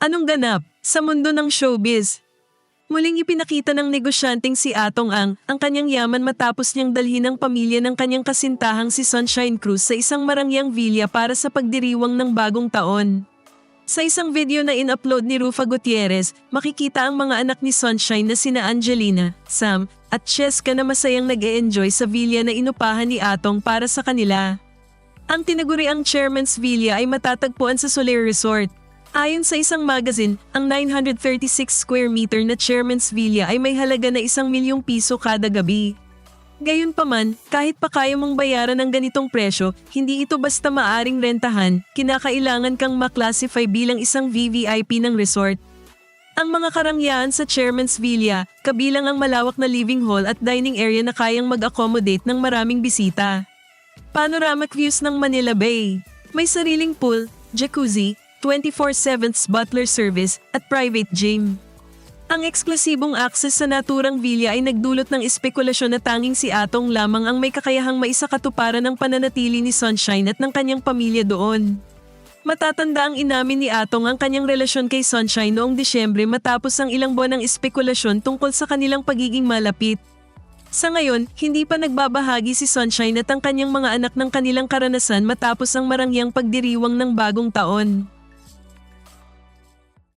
Anong ganap sa mundo ng showbiz? Muling ipinakita ng negosyanteng si Atong Ang ang kanyang yaman matapos niyang dalhin ang pamilya ng kanyang kasintahang si Sunshine Cruz sa isang marangyang villa para sa pagdiriwang ng bagong taon. Sa isang video na in-upload ni Rufa Gutierrez, makikita ang mga anak ni Sunshine na sina Angelina, Sam, at Cheska na masayang nag enjoy sa villa na inupahan ni Atong para sa kanila. Ang tinaguriang Chairman's Villa ay matatagpuan sa Soler Resort. Ayon sa isang magazine, ang 936 square meter na Chairman's Villa ay may halaga na isang milyong piso kada gabi. Gayunpaman, kahit pa kaya mong bayaran ng ganitong presyo, hindi ito basta maaring rentahan, kinakailangan kang maklasify bilang isang VVIP ng resort. Ang mga karangyaan sa Chairman's Villa, kabilang ang malawak na living hall at dining area na kayang mag-accommodate ng maraming bisita. Panoramic views ng Manila Bay. May sariling pool, jacuzzi, 24-7 butler service at private gym. Ang eksklusibong access sa naturang villa ay nagdulot ng espekulasyon na tanging si Atong lamang ang may kakayahang maisakatuparan ng pananatili ni Sunshine at ng kanyang pamilya doon. Matatanda ang inamin ni Atong ang kanyang relasyon kay Sunshine noong Disyembre matapos ang ilang buwan ng espekulasyon tungkol sa kanilang pagiging malapit. Sa ngayon, hindi pa nagbabahagi si Sunshine at ang kanyang mga anak ng kanilang karanasan matapos ang marangyang pagdiriwang ng bagong taon.